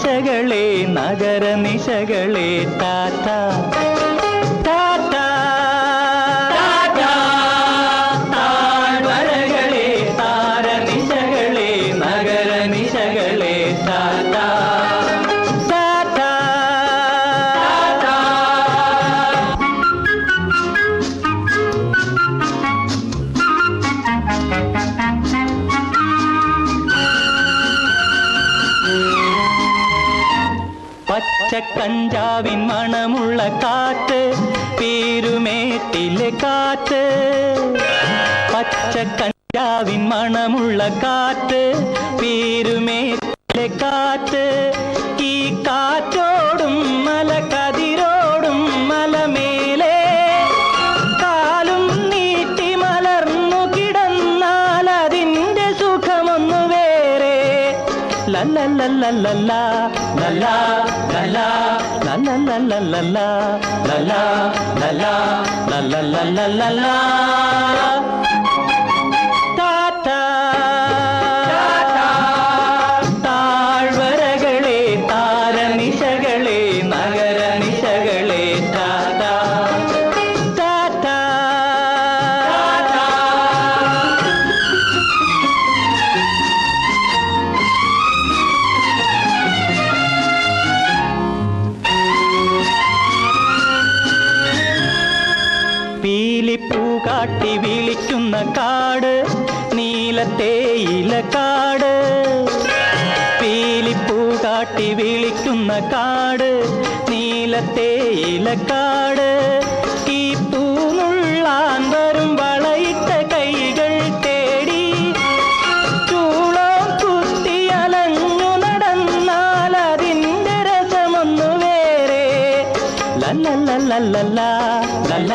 നിശകളെ നഗര നിശകളെ ടാറ്റ ടാറ്റ താഴ്വരകളെ താര നിശകളെ നഗര നിശകളെ. പച്ചക്കഞ്ചാവിൻ മണമുള്ള കാറ്റ് പേരുമേട്ടിലെ കാറ്റ്. പച്ചക്കഞ്ചാവിൻ മണമുള്ള കാറ്റ് പേരുമേട്ടിലെ കാറ്റ്. ഈ കാറ്റോടും മല ലല്ലല്ലല്ലല്ല ലല്ല ലല്ല ലല്ലല്ലല്ലല്ല ലല്ല പീലിപ്പൂ കാട്ടി വിളിക്കുന്ന കാട് നീലത്തേയില കാട്. പീലിപ്പൂ കാട്ടി വിളിക്കുന്ന കാട് നീലത്തേയില കാട്. ഈ പൂനുള്ളാൻ വരും വളയിട്ട കൈകൾ തേടി ചൂളം കുത്തി നടന്നാൽ അതിന്റെ രസമൊന്നു വേറെ. ലല്ലല്ലല്ലല്ല ലല്ല ലല്ല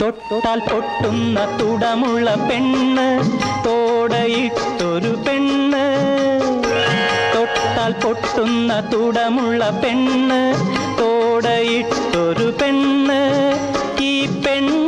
തൊട്ടാൽ പൊട്ടുന്ന തുടമുള്ള പെണ്ണ് തോടയിട്ടൊരു പെണ്ണ്. തൊട്ടാൽ പൊട്ടുന്ന തുടമുള്ള പെണ്ണ് തോടയിട്ടൊരു പെണ്ണ്. ഈ പെണ്ണിൻ